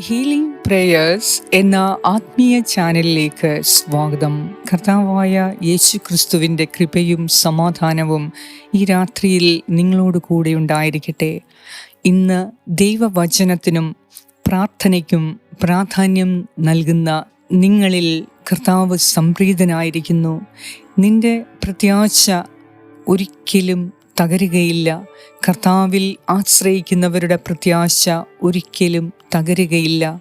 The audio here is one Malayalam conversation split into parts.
ഹീലിംഗ് പ്രേയേഴ്സ് എന്ന ആത്മീയ ചാനലിലേക്ക് സ്വാഗതം. കർത്താവായ യേശു ക്രിസ്തുവിന്റെ കൃപയും സമാധാനവും ഈ രാത്രിയിൽ നിങ്ങളോട് കൂടെ ഉണ്ടായിരിക്കട്ടെ. ഇന്ന് ദൈവവചനത്തിനും പ്രാർത്ഥനയ്ക്കും പ്രാധാന്യം നൽകുന്ന നിങ്ങളിൽ കർത്താവ് സംപ്രീതനായിരിക്കുന്നു. നിന്റെ പ്രത്യാശ ഒരിക്കലും തകരുകയില്ല. കർത്താവിൽ ആശ്രയിക്കുന്നവരുടെ പ്രത്യാശ ഒരിക്കലും തകരുകയില്ല.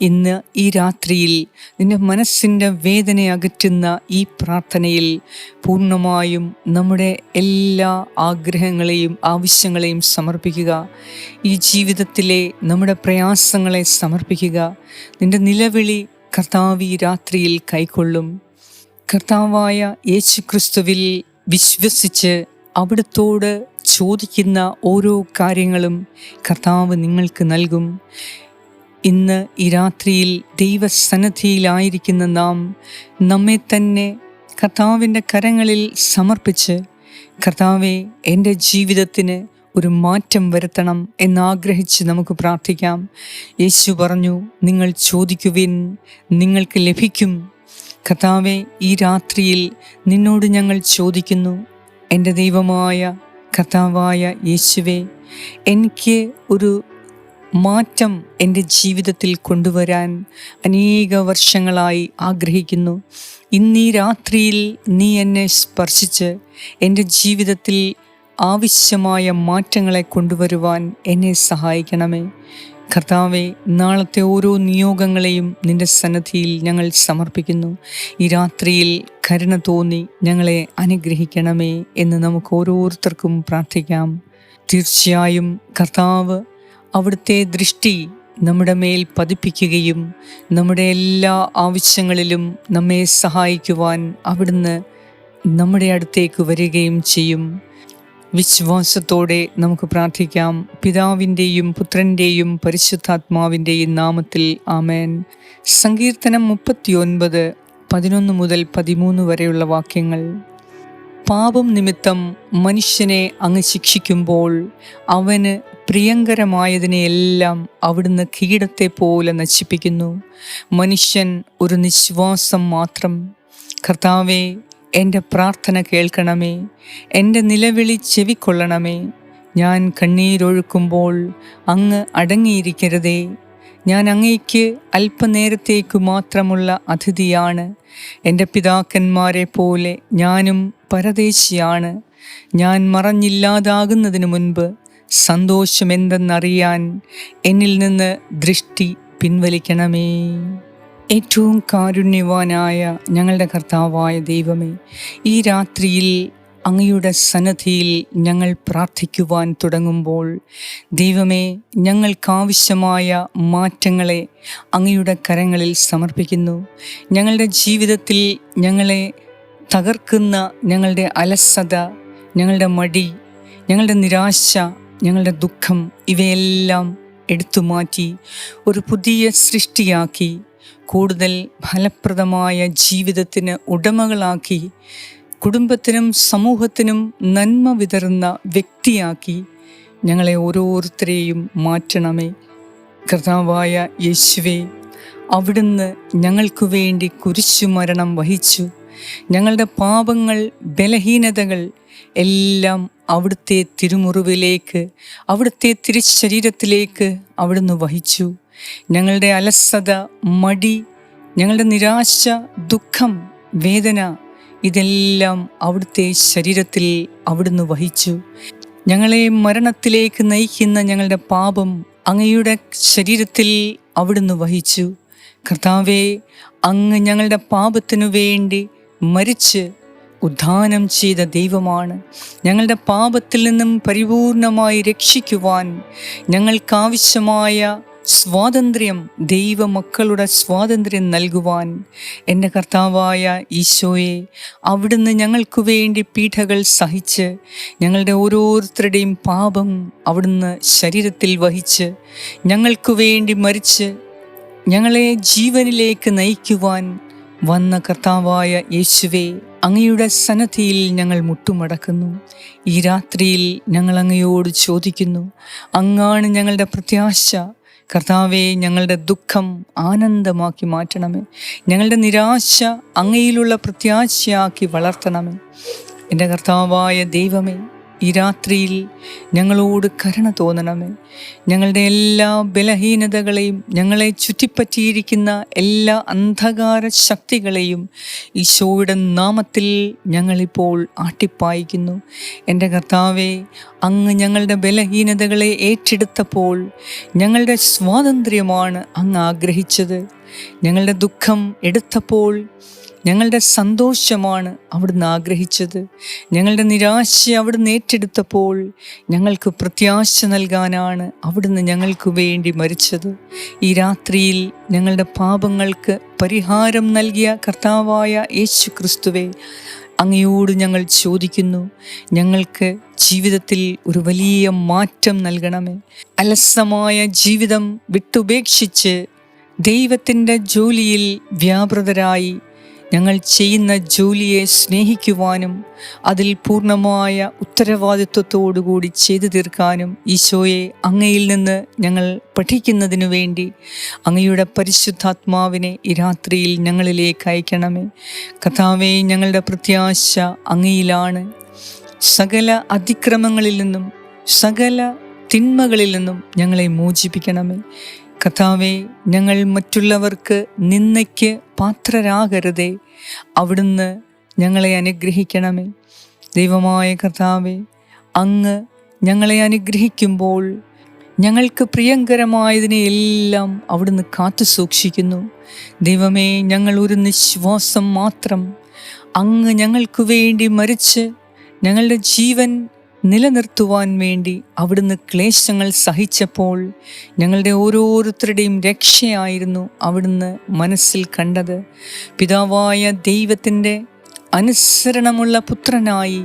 ഇന്ന് ഈ രാത്രിയിൽ നിന്റെ മനസ്സിന്റെ വേദന അകറ്റുന്ന ഈ പ്രാർത്ഥനയിൽ പൂർണമായും നമ്മുടെ എല്ലാ ആഗ്രഹങ്ങളെയും ആവശ്യങ്ങളെയും സമർപ്പിക്കുക. ഈ ജീവിതത്തിലെ നമ്മുടെ പ്രയാസങ്ങളെ സമർപ്പിക്കുക. നിന്റെ നിലവിളി കർത്താവ് ഈ രാത്രിയിൽ കൈക്കൊള്ളും. കർത്താവായ യേശുക്രിസ്തുവിൽ വിശ്വസിച്ച് അവിടുത്തോട് ചോദിക്കുന്ന ഓരോ കാര്യങ്ങളും കർത്താവ് നിങ്ങൾക്ക് നൽകും. ഇന്ന് ഈ രാത്രിയിൽ ദൈവസന്നദ്ധിയിലായിരിക്കുന്ന നാം നമ്മെ തന്നെ കർത്താവിന്റെ കരങ്ങളിൽ സമർപ്പിച്ച് കർത്താവെ എന്റെ ജീവിതത്തിന് ഒരു മാറ്റം വരുത്തണം എന്നാഗ്രഹിച്ച് നമുക്ക് പ്രാർത്ഥിക്കാം. യേശു പറഞ്ഞു നിങ്ങൾ ചോദിക്കുവിൻ നിങ്ങൾക്ക് ലഭിക്കും. കർത്താവെ ഈ രാത്രിയിൽ നിന്നോട് ഞങ്ങൾ ചോദിക്കുന്നു. എന്റെ ദൈവമായ കർത്താവായ യേശുവെ എനിക്ക് ഒരു മാറ്റം എന്റെ ജീവിതത്തിൽ കൊണ്ടുവരാൻ അനേക വർഷങ്ങളായി ആഗ്രഹിക്കുന്നു. ഇന്നീ രാത്രിയിൽ നീ എന്നെ സ്പർശിച്ച് എന്റെ ജീവിതത്തിൽ ആവശ്യമായ മാറ്റങ്ങളെ കൊണ്ടുവരുവാൻ എന്നെ സഹായിക്കണമേ. കർത്താവെ നാളത്തെ ഓരോ നിയോഗങ്ങളെയും നിന്റെ സന്നദ്ധിയിൽ ഞങ്ങൾ സമർപ്പിക്കുന്നു. ഈ രാത്രിയിൽ കരുണ തോന്നി ഞങ്ങളെ അനുഗ്രഹിക്കണമേ എന്ന് നമുക്ക് ഓരോരുത്തർക്കും പ്രാർത്ഥിക്കാം. തീർച്ചയായും കർത്താവ് അവിടുത്തെ ദൃഷ്ടി നമ്മുടെ മേൽ പതിപ്പിക്കുകയും നമ്മുടെ എല്ലാ ആവശ്യങ്ങളിലും നമ്മെ സഹായിക്കുവാൻ അവിടുന്ന് നമ്മുടെ അടുത്തേക്ക് വരികയും ചെയ്യും. വിശ്വാസത്തോടെ നമുക്ക് പ്രാർത്ഥിക്കാം. പിതാവിന്റെയും പുത്രന്റെയും പരിശുദ്ധാത്മാവിന്റെയും നാമത്തിൽ ആമേൻ. സങ്കീർത്തനം മുപ്പത്തിയൊൻപത് പതിനൊന്ന് മുതൽ പതിമൂന്ന് വരെയുള്ള വാക്യങ്ങൾ. പാപം നിമിത്തം മനുഷ്യനെ അങ്ങ് ശിക്ഷിക്കുമ്പോൾ അവന് പ്രിയങ്കരമായതിനെയെല്ലാം അവിടുന്ന് കീടത്തെ പോലെ നശിപ്പിക്കുന്നു. മനുഷ്യൻ ഒരു നിശ്വാസം മാത്രം. കർത്താവെ എന്റെ പ്രാർത്ഥന കേൾക്കണമേ. എന്റെ നിലവിളി ചെവിക്കൊള്ളണമേ. ഞാൻ കണ്ണീരൊഴുക്കുമ്പോൾ അങ്ങ് അടങ്ങിയിരിക്കരുതേ. ഞാൻ അങ്ങേക്ക് അല്പനേരത്തേക്കു മാത്രമുള്ള അതിഥിയാണ്. എന്റെ പിതാക്കന്മാരെ പോലെ ഞാനും പരദേശിയാണ്. ഞാൻ മറഞ്ഞില്ലാതാകുന്നതിന് മുൻപ് സന്തോഷമെന്തെന്നറിയാൻ എന്നിൽ നിന്ന് ദൃഷ്ടി പിൻവലിക്കണമേ. ഏറ്റവും കാരുണ്യവാനായ ഞങ്ങളുടെ കർത്താവായ ദൈവമേ ഈ രാത്രിയിൽ അങ്ങയുടെ സന്നദ്ധിയിൽ ഞങ്ങൾ പ്രാർത്ഥിക്കുവാൻ തുടങ്ങുമ്പോൾ ദൈവമേ ഞങ്ങൾക്കാവശ്യമായ മാറ്റങ്ങളെ അങ്ങയുടെ കരങ്ങളിൽ സമർപ്പിക്കുന്നു. ഞങ്ങളുടെ ജീവിതത്തിൽ ഞങ്ങളെ തകർക്കുന്ന ഞങ്ങളുടെ അലസത ഞങ്ങളുടെ മടി ഞങ്ങളുടെ നിരാശ ഞങ്ങളുടെ ദുഃഖം ഇവയെല്ലാം എടുത്തു മാറ്റി ഒരു പുതിയ സൃഷ്ടിയാക്കി കൂടുതൽ ഫലപ്രദമായ ജീവിതത്തിന് ഉടമകളാക്കി കുടുംബത്തിനും സമൂഹത്തിനും നന്മ വിതറുന്ന വ്യക്തിയാക്കി ഞങ്ങളെ ഓരോരുത്തരെയും മാറ്റണമേ. കർത്താവായ യേശുവെ അവിടുന്ന് ഞങ്ങൾക്കു വേണ്ടി കുരിശു മരണം വഹിച്ചു. ഞങ്ങളുടെ പാപങ്ങൾ ബലഹീനതകൾ എല്ലാം അവിടുത്തെ തിരുമുറിവിലേക്ക് അവിടുത്തെ തിരുശരീരത്തിലേക്ക് അവിടുന്ന് വഹിച്ചു. ഞങ്ങളുടെ അലസത മടി ഞങ്ങളുടെ നിരാശ ദുഃഖം വേദന ഇതെല്ലാം അവിടുത്തെ ശരീരത്തിൽ അവിടുന്ന് വഹിച്ചു. ഞങ്ങളെ മരണത്തിലേക്ക് നയിക്കുന്ന ഞങ്ങളുടെ പാപം അങ്ങയുടെ ശരീരത്തിൽ അവിടുന്ന് വഹിച്ചു. കർത്താവെ അങ്ങ് ഞങ്ങളുടെ പാപത്തിനു വേണ്ടി മരിച്ച് ഉദ്ധാനം ചെയ്ത ദൈവമാണ്. ഞങ്ങളുടെ പാപത്തിൽ നിന്നും പരിപൂർണമായി രക്ഷിക്കുവാൻ ഞങ്ങൾക്കാവശ്യമായ സ്വാതന്ത്ര്യം ദൈവമക്കളുടെ സ്വാതന്ത്ര്യം നൽകുവാൻ എന്റെ കർത്താവായ ഈശോയെ അവിടുന്ന് ഞങ്ങൾക്ക് വേണ്ടി പീഠകൾ സഹിച്ച് ഞങ്ങളുടെ ഓരോരുത്തരുടെയും പാപം അവിടുന്ന് ശരീരത്തിൽ വഹിച്ച് ഞങ്ങൾക്ക് വേണ്ടി മരിച്ച് ഞങ്ങളെ ജീവനിലേക്ക് നയിക്കുവാൻ വന്ന കർത്താവായ യേശുവെ അങ്ങയുടെ സന്നദ്ധിയിൽ ഞങ്ങൾ മുട്ടുമടക്കുന്നു. ഈ രാത്രിയിൽ ഞങ്ങൾ അങ്ങയോട് ചോദിക്കുന്നു അങ്ങാണ് ഞങ്ങളുടെ പ്രത്യാശ കർത്താവെ ഞങ്ങളുടെ ദുഃഖം ആനന്ദമാക്കി മാറ്റണമേ. ഞങ്ങളുടെ നിരാശ അങ്ങയിലുള്ള പ്രത്യാശയാക്കി വളർത്തണമേ. എന്റെ കർത്താവായ ദൈവമേ ഈ രാത്രിയിൽ ഞങ്ങളോട് കരുണ തോന്നണമേ. ഞങ്ങളുടെ എല്ലാ ബലഹീനതകളെയും ഞങ്ങളെ ചുറ്റിപ്പറ്റിയിരിക്കുന്ന എല്ലാ അന്ധകാര ശക്തികളെയും ഈശോയുടെ നാമത്തിൽ ഞങ്ങളിപ്പോൾ ആട്ടിപ്പായിക്കുന്നു. എന്റെ കർത്താവെ അങ്ങ് ഞങ്ങളുടെ ബലഹീനതകളെ ഏറ്റെടുത്തപ്പോൾ ഞങ്ങളുടെ സ്വാതന്ത്ര്യമാണ് അങ്ങ് ആഗ്രഹിച്ചത്. ഞങ്ങളുടെ ദുഃഖം എടുത്തപ്പോൾ ഞങ്ങളുടെ സന്തോഷമാണ് അവിടുന്ന് ആഗ്രഹിച്ചത്. ഞങ്ങളുടെ നിരാശ അവിടുന്ന് ഏറ്റെടുത്തപ്പോൾ ഞങ്ങൾക്ക് പ്രത്യാശ നൽകാനാണ് അവിടുന്ന് ഞങ്ങൾക്ക് വേണ്ടി മരിച്ചത്. ഈ രാത്രിയിൽ ഞങ്ങളുടെ പാപങ്ങൾക്ക് പരിഹാരം നൽകിയ കർത്താവായ യേശു ക്രിസ്തുവെ അങ്ങയോട് ഞങ്ങൾ ചോദിക്കുന്നു ഞങ്ങൾക്ക് ജീവിതത്തിൽ ഒരു വലിയ മാറ്റം നൽകണമേ. അലസമായ ജീവിതം വിട്ടുപേക്ഷിച്ച് ദൈവത്തിന്റെ ജോലിയിൽ വ്യാപൃതരായി ഞങ്ങൾ ചെയ്യുന്ന ജോലിയെ സ്നേഹിക്കുവാനും അതിൽ പൂർണമായ ഉത്തരവാദിത്വത്തോടുകൂടി ചെയ്തു തീർക്കാനും ഈശോയെ അങ്ങയിൽ നിന്ന് ഞങ്ങൾ പഠിക്കുന്നതിനു വേണ്ടി അങ്ങയുടെ പരിശുദ്ധാത്മാവിനെ ഈ രാത്രിയിൽ ഞങ്ങളിലേക്ക് അയക്കണമേ. കഥാവേ ഞങ്ങളുടെ പ്രത്യാശ അങ്ങയിലാണ്. സകല അതിക്രമങ്ങളിൽ നിന്നും സകല തിന്മകളിൽ നിന്നും ഞങ്ങളെ മോചിപ്പിക്കണമേ. കഥാവെ ഞങ്ങൾ മറ്റുള്ളവർക്ക് നിന്നയ്ക്ക് പാത്രരാകരുതേ. അവിടുന്ന് ഞങ്ങളെ അനുഗ്രഹിക്കണമേ. ദൈവമായ കഥാവെ അങ്ങ് ഞങ്ങളെ അനുഗ്രഹിക്കുമ്പോൾ ഞങ്ങൾക്ക് പ്രിയങ്കരമായതിനെ എല്ലാം അവിടുന്ന് കാത്തു സൂക്ഷിക്കുന്നു. ദൈവമേ ഞങ്ങൾ ഒരു നിശ്വാസം മാത്രം അങ്ങ് ഞങ്ങൾക്ക് വേണ്ടി മരിച്ച് ഞങ്ങളുടെ ജീവൻ നിലനിർത്തുവാൻ വേണ്ടി അവിടുന്ന് ക്ലേശങ്ങൾ സഹിച്ചപ്പോൾ ഞങ്ങളുടെ ഓരോരുത്തരുടെയും രക്ഷയായിരുന്നു അവിടുന്ന് മനസ്സിൽ കണ്ടത്. പിതാവായ ദൈവത്തിന്റെ അനുസരണമുള്ള പുത്രനായി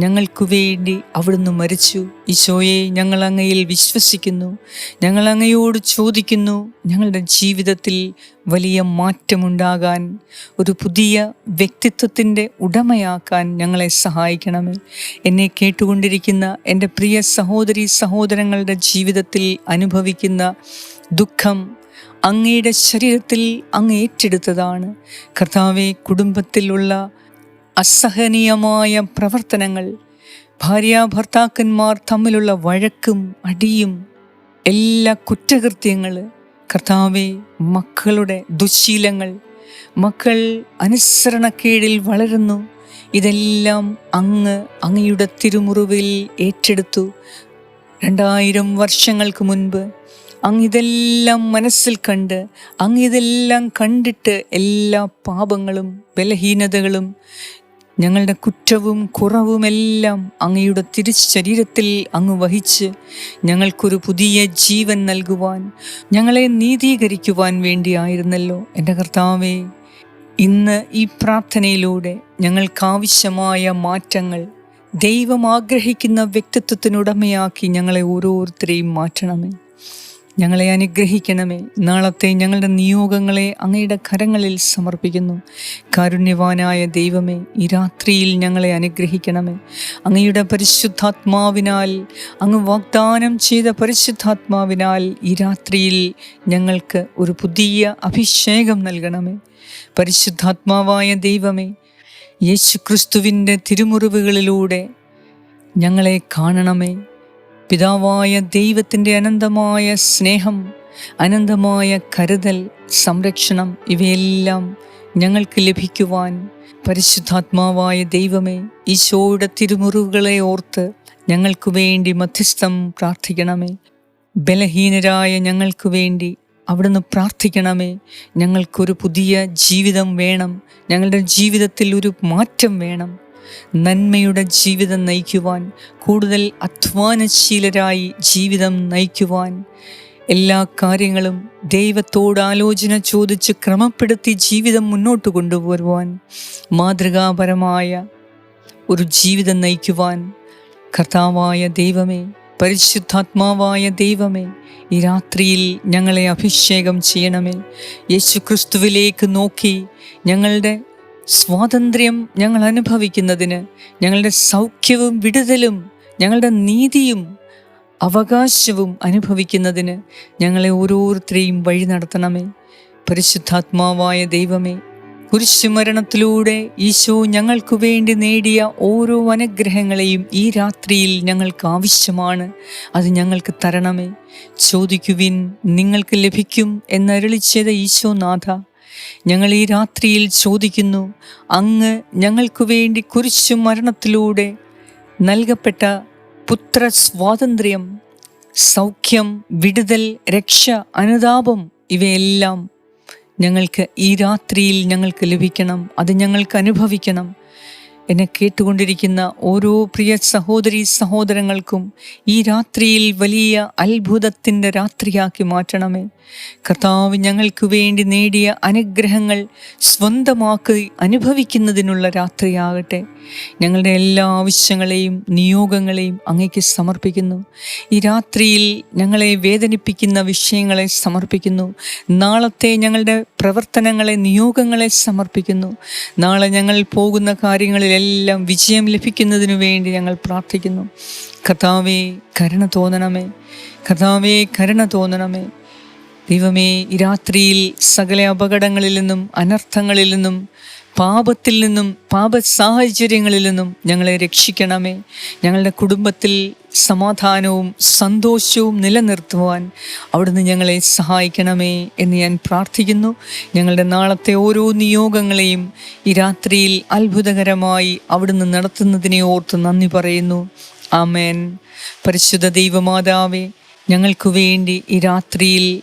ഞങ്ങൾക്കു വേണ്ടി അവിടുന്ന് മരിച്ചു. ഈശോയെ ഞങ്ങൾ അങ്ങയിൽ വിശ്വസിക്കുന്നു. ഞങ്ങൾ അങ്ങയോട് ചോദിക്കുന്നു ഞങ്ങളുടെ ജീവിതത്തിൽ വലിയ മാറ്റമുണ്ടാകാൻ ഒരു പുതിയ വ്യക്തിത്വത്തിന്റെ ഉടമയാക്കാൻ ഞങ്ങളെ സഹായിക്കണമേ. എന്നെ കേട്ടുകൊണ്ടിരിക്കുന്ന എന്റെ പ്രിയ സഹോദരി സഹോദരങ്ങളുടെ ജീവിതത്തിൽ അനുഭവിക്കുന്ന ദുഃഖം അങ്ങയുടെ ശരീരത്തിൽ അങ്ങ് ഏറ്റെടുത്തതാണ്. കർത്താവെ കുടുംബത്തിലുള്ള അസഹനീയമായ പ്രവർത്തനങ്ങൾ. ഭാര്യാഭർത്താക്കന്മാർ തമ്മിലുള്ള വഴക്കും അടിയും എല്ലാ കുറ്റകൃത്യങ്ങൾ കർത്താവെ മക്കളുടെ ദുശീലങ്ങൾ. മക്കൾ അനുസരണക്കേടിൽ വളരുന്നു. ഇതെല്ലാം അങ്ങ് അങ്ങയുടെ തിരുമുറിവിൽ ഏറ്റെടുത്തു. രണ്ടായിരം വർഷങ്ങൾക്ക് മുൻപ് അങ്ങ് ഇതെല്ലാം മനസ്സിൽ കണ്ട് അങ്ങ് ഇതെല്ലാം കണ്ടിട്ട് എല്ലാ പാപങ്ങളും ബലഹീനതകളും ഞങ്ങളുടെ കുറ്റവും കുറവുമെല്ലാം അങ്ങയുടെ തിരുശരീരത്തിൽ അങ്ങ് വഹിച്ച് ഞങ്ങൾക്കൊരു പുതിയ ജീവൻ നൽകുവാൻ ഞങ്ങളെ നീതീകരിക്കുവാൻ വേണ്ടിയായിരുന്നല്ലോ എന്റെ കർത്താവേ. ഇന്ന് ഈ പ്രാർത്ഥനയിലൂടെ ഞങ്ങൾക്കാവശ്യമായ മാറ്റങ്ങൾ ദൈവം ആഗ്രഹിക്കുന്ന വ്യക്തിത്വത്തിനുടമയാക്കി ഞങ്ങളെ ഓരോരുത്തരെയും മാറ്റണമേ. ഞങ്ങളെ അനുഗ്രഹിക്കണമേ. നാളത്തെ ഞങ്ങളുടെ നിയോഗങ്ങളെ അങ്ങയുടെ കരങ്ങളിൽ സമർപ്പിക്കുന്നു. കാരുണ്യവാനായ ദൈവമേ ഈ രാത്രിയിൽ ഞങ്ങളെ അനുഗ്രഹിക്കണമേ. അങ്ങയുടെ പരിശുദ്ധാത്മാവിനാൽ അങ്ങ് വാഗ്ദാനം ചെയ്ത പരിശുദ്ധാത്മാവിനാൽ ഈ രാത്രിയിൽ ഞങ്ങൾക്ക് ഒരു പുതിയ അഭിഷേകം നൽകണമേ. പരിശുദ്ധാത്മാവായ ദൈവമേ യേശുക്രിസ്തുവിന്റെ തിരുമുറിവുകളിലൂടെ ഞങ്ങളെ കാണണമേ. പിതാവായ ദൈവത്തിന്റെ അനന്തമായ സ്നേഹം അനന്തമായ കരുതൽ സംരക്ഷണം ഇവയെല്ലാം ഞങ്ങൾക്ക് ലഭിക്കുവാൻ പരിശുദ്ധാത്മാവായ ദൈവമേ ഈശോയുടെ തിരുമുറിവുകളെ ഓർത്ത് ഞങ്ങൾക്ക് വേണ്ടി മധ്യസ്ഥം പ്രാർത്ഥിക്കണമേ. ബലഹീനരായ ഞങ്ങൾക്ക് വേണ്ടി അവിടുന്ന് പ്രാർത്ഥിക്കണമേ. ഞങ്ങൾക്കൊരു പുതിയ ജീവിതം വേണം. ഞങ്ങളുടെ ജീവിതത്തിൽ ഒരു മാറ്റം വേണം. നന്മയുടെ ജീവിതം നയിക്കുവാൻ കൂടുതൽ അധ്വാനശീലരായി ജീവിതം നയിക്കുവാൻ എല്ലാ കാര്യങ്ങളും ദൈവത്തോട് ആലോചന ചോദിച്ച് ക്രമപ്പെടുത്തി ജീവിതം മുന്നോട്ട് കൊണ്ടുപോരുവാൻ മാതൃകാപരമായ ഒരു ജീവിതം നയിക്കുവാൻ കർത്താവായ ദൈവമേ പരിശുദ്ധാത്മാവായ ദൈവമേ ഈ രാത്രിയിൽ ഞങ്ങളെ അഭിഷേകം ചെയ്യണമേ. യേശു ക്രിസ്തുവിലേക്ക് നോക്കി ഞങ്ങളുടെ സ്വാതന്ത്ര്യം ഞങ്ങൾ അനുഭവിക്കുന്നതിന് ഞങ്ങളുടെ സൗഖ്യവും വിടുതലും ഞങ്ങളുടെ നീതിയും അവകാശവും അനുഭവിക്കുന്നതിന് ഞങ്ങളെ ഓരോരുത്തരെയും വഴി നടത്തണമേ. പരിശുദ്ധാത്മാവായ ദൈവമേ കുരിശുമരണത്തിലൂടെ ഈശോ ഞങ്ങൾക്ക് വേണ്ടി നേടിയ ഓരോ അനുഗ്രഹങ്ങളെയും ഈ രാത്രിയിൽ ഞങ്ങൾക്ക് ആവശ്യമാണ്. അത് ഞങ്ങൾക്ക് തരണമേ. ചോദിക്കുവിൻ നിങ്ങൾക്ക് ലഭിക്കും എന്നരുളിച്ചത് ഈശോനാഥ ഞങ്ങൾ ഈ രാത്രിയിൽ ചോദിക്കുന്നു അങ്ങ് ഞങ്ങൾക്ക് വേണ്ടി കുരിശു മരണത്തിലൂടെ നൽകപ്പെട്ട പുത്ര സ്വാതന്ത്ര്യം സൗഖ്യം വിടുതൽ രക്ഷ അനുതാപം ഇവയെല്ലാം ഞങ്ങൾക്ക് ഈ രാത്രിയിൽ ഞങ്ങൾക്ക് ലഭിക്കണം. അത് ഞങ്ങൾക്ക് അനുഭവിക്കണം. എന്നെ കേട്ടുകൊണ്ടിരിക്കുന്ന ഓരോ പ്രിയ സഹോദരി സഹോദരങ്ങൾക്കും ഈ രാത്രിയിൽ വലിയ അത്ഭുതത്തിന്റെ രാത്രിയാക്കി മാറ്റണമേ. കർത്താവ് ഞങ്ങൾക്ക് വേണ്ടി നേടിയ അനുഗ്രഹങ്ങൾ സ്വന്തമാക്കി അനുഭവിക്കുന്നതിനുള്ള രാത്രിയാകട്ടെ. ഞങ്ങളുടെ എല്ലാ ആവശ്യങ്ങളെയും നിയോഗങ്ങളെയും അങ്ങേക്ക് സമർപ്പിക്കുന്നു. ഈ രാത്രിയിൽ ഞങ്ങളെ വേദനിപ്പിക്കുന്ന വിഷയങ്ങളെ സമർപ്പിക്കുന്നു. നാളത്തെ ഞങ്ങളുടെ പ്രവർത്തനങ്ങളെ നിയോഗങ്ങളെ സമർപ്പിക്കുന്നു. നാളെ ഞങ്ങൾ പോകുന്ന കാര്യങ്ങളിലെല്ലാം വിജയം ലഭിക്കുന്നതിനു വേണ്ടി ഞങ്ങൾ പ്രാർത്ഥിക്കുന്നു. കഥാവേ കരുണ തോന്നണമേ. കഥാവേ കരുണ തോന്നണമേ. ദൈവമേ ഈ രാത്രിയിൽ സകല അപകടങ്ങളിൽ നിന്നും അനർത്ഥങ്ങളിൽ നിന്നും പാപത്തിൽ നിന്നും പാപ സാഹചര്യങ്ങളിൽ നിന്നും ഞങ്ങളെ രക്ഷിക്കണമേ. ഞങ്ങളുടെ കുടുംബത്തിൽ സമാധാനവും സന്തോഷവും നിലനിർത്തുവാൻ അവിടുന്ന് ഞങ്ങളെ സഹായിക്കണമേ എന്ന് ഞാൻ പ്രാർത്ഥിക്കുന്നു. ഞങ്ങളുടെ നാളത്തെ ഓരോ നിയോഗങ്ങളെയും ഈ രാത്രിയിൽ അത്ഭുതകരമായി അവിടുന്ന് നടത്തുന്നതിനെ ഓർത്ത് നന്ദി പറയുന്നു. ആമേൻ. പരിശുദ്ധ ദൈവമാതാവേ ഞങ്ങൾക്ക് വേണ്ടി ഈ രാത്രിയിൽ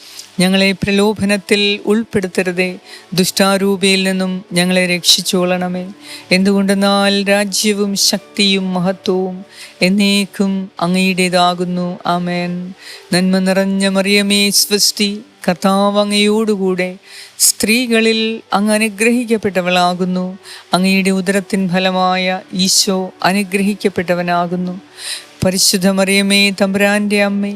ഞങ്ങളെ പ്രലോഭനത്തിൽ ഉൾപ്പെടുത്തരുതേ. ദുഷ്ടാരൂപയിൽ നിന്നും ഞങ്ങളെ രക്ഷിച്ചോളണമേ എന്തുകൊണ്ടെന്നാൽ രാജ്യവും ശക്തിയും മഹത്വവും എന്നേക്കും അങ്ങയുടേതാകുന്നു. ആമേൻ. നന്മ നിറഞ്ഞ മറിയമേ സ്വസ്തി കർത്താവ് സ്ത്രീകളിൽ അങ്ങ് അനുഗ്രഹിക്കപ്പെട്ടവളാകുന്നു. അങ്ങയുടെ ഉദരത്തിൻ ഫലമായ ഈശോ അനുഗ്രഹിക്കപ്പെട്ടവനാകുന്നു. പരിശുദ്ധ മറിയമേ തമ്പുരാന്റെ അമ്മേ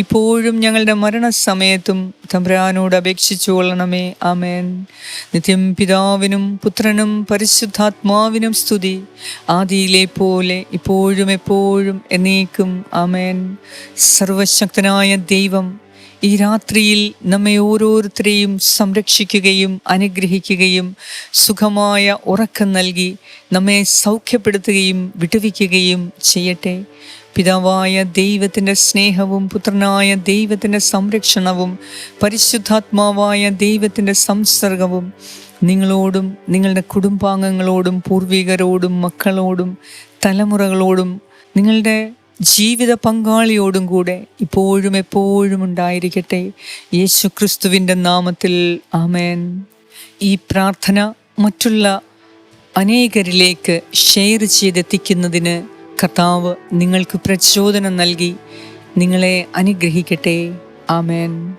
ഇപ്പോഴും ഞങ്ങളുടെ മരണസമയത്തും തമ്പ്രാനോട് അപേക്ഷിച്ചു കൊള്ളണമേ ആമേൻ. നിത്യം പിതാവിനും പുത്രനും പരിശുദ്ധാത്മാവിനും സ്തുതി. ആദിയിലെ പോലെ ഇപ്പോഴും എപ്പോഴും എന്നേക്കും. ആമേൻ. സർവശക്തനായ ദൈവം ഈ രാത്രിയിൽ നമ്മെ ഓരോരുത്തരെയും സംരക്ഷിക്കുകയും അനുഗ്രഹിക്കുകയും സുഖമായ ഉറക്കം നൽകി നമ്മെ സൗഖ്യപ്പെടുത്തുകയും വിടുവിക്കുകയും ചെയ്യട്ടെ. പിതാവായ ദൈവത്തിന്റെ സ്നേഹവും പുത്രനായ ദൈവത്തിന്റെ സംരക്ഷണവും പരിശുദ്ധാത്മാവായ ദൈവത്തിന്റെ സംസർഗവും നിങ്ങളോടും നിങ്ങളുടെ കുടുംബാംഗങ്ങളോടും പൂർവികരോടും മക്കളോടും തലമുറകളോടും നിങ്ങളുടെ ജീവിത പങ്കാളിയോടും കൂടെ ഇപ്പോഴും എപ്പോഴും ഉണ്ടായിരിക്കട്ടെ. യേശു ക്രിസ്തുവിന്റെ നാമത്തിൽ ആമേൻ. ഈ പ്രാർത്ഥന മറ്റുള്ള അനേകരിലേക്ക് ഷെയർ ചെയ്തെത്തിക്കുന്നതിന് കർത്താവ് നിങ്ങൾക്ക് പ്രചോദനം നൽകി നിങ്ങളെ അനുഗ്രഹിക്കട്ടെ. ആമേൻ.